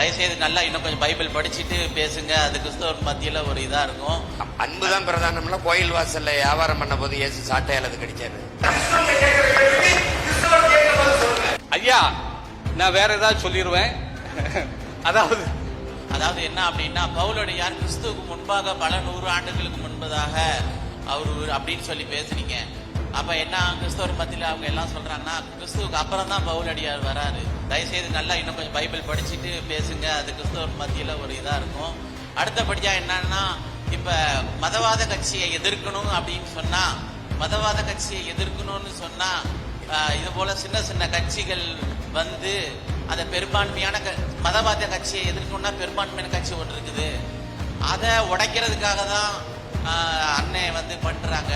தயவுசெய்து நல்லா இன்னும் கொஞ்சம் பைபிள் படிச்சுட்டு பேசுங்க. அது கிறிஸ்தவர் மத்தியில ஒரு இதா இருக்கும். அன்புதான் பிரதானம்ல கோயில் வாசல்ல வியாபாரம் பண்ண போது இயேசு சாட்டையால் அது கடிச்சாரு. ஐயா நான் வேற ஏதாவது சொல்லிடுவேன் அதாவது அதாவது என்ன அப்படின்னா பவுலடியார் கிறிஸ்துவுக்கு முன்பாக பல நூறு ஆண்டுகளுக்கு முன்பதாக அவர் அப்படின்னு சொல்லி பேசுனீங்க. அப்ப என்ன கிறிஸ்தவர் மத்தியில அவங்க எல்லாம் சொல்றாங்கன்னா கிறிஸ்துவுக்கு அப்புறம் தான் பவுலடியார் வராரு. தயவுசெய்து நல்லா இன்னும் கொஞ்சம் பைபிள் படிச்சுட்டு பேசுங்க அது கிறிஸ்தவர் மத்தியில ஒரு இதா இருக்கும். அடுத்தபடியா என்னன்னா இப்ப மதவாத கட்சியை எதிர்க்கணும் அப்படின்னு சொன்னா மதவாத கட்சியை எதிர்க்கணும்னு சொன்னா இது போல சின்ன சின்ன கட்சிகள் வந்து அந்த பெரும்பான்மையான க- மதவாத கட்சியை எதிர்க்கணும்னா பெரும்பான்மையான கட்சி ஒன்று இருக்குது. அதை உடைக்கிறதுக்காக தான் ஆஹ், அண்ணன் வந்து பண்றாங்க.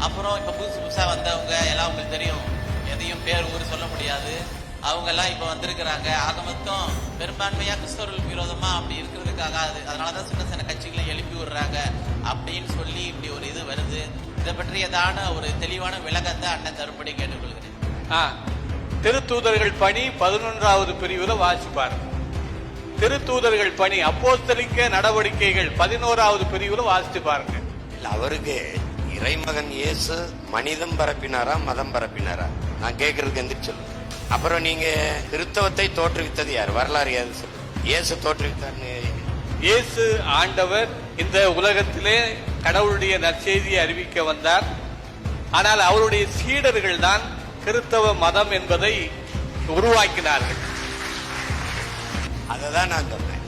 அப்புறம் இப்ப புதுசு புதுசா வந்தவங்க எல்லாம் உங்களுக்கு தெரியும். எதையும் பேர் ஊர் சொல்ல முடியாது. அவங்க எல்லாம் இப்ப வந்திருக்கிறாங்க. ஆக மொத்தம் பெரும்பான்மையா கிறிஸ்தவர்களுக்கு விரோதமா அப்படி இருக்கிறதுக்காக அது அதனாலதான் சின்ன சின்ன கட்சிகளை எழுப்பி விடுறாங்க அப்படின்னு சொல்லி இப்படி ஒரு இது வருது. இதை பற்றியதான ஒரு தெளிவான விளக்கத்தை அண்ணன் தரும்படி கேட்டுக்கொள்கிறேன். ஆ, திருத்தூதர்கள் பணி பதினொன்றாவது பிரிவுல வாசிப்பார். திருத்தூதர்கள் பணி அப்போஸ்தலிக்க நடவடிக்கைகள் பதினோராவது பிரிவுல வாசித்து பாருங்க. இல்ல அவருக்கு இறைமகன் இயேசு மனிதம் பரப்பினாரா மதம் பரப்பினாரா? நான் கேட்கறதுக்கு எந்திரிச்சு சொல்லுங்க அப்புறம் நீங்க கிறிஸ்தவத்தை தோற்றுவித்தது யார்? வரலாறு யாரு சொல்லு? இயேசு தோற்றுவித்தார்னு. இயேசு ஆண்டவர் இந்த உலகத்திலே கடவுளுடைய நற்செய்தியை அறிவிக்க வந்தார். ஆனால் அவருடைய சீடர்கள் தான் கிறிஸ்தவ மதம் என்பதை உருவாக்கினார்கள். அதை தான் நான் சொன்னேன்.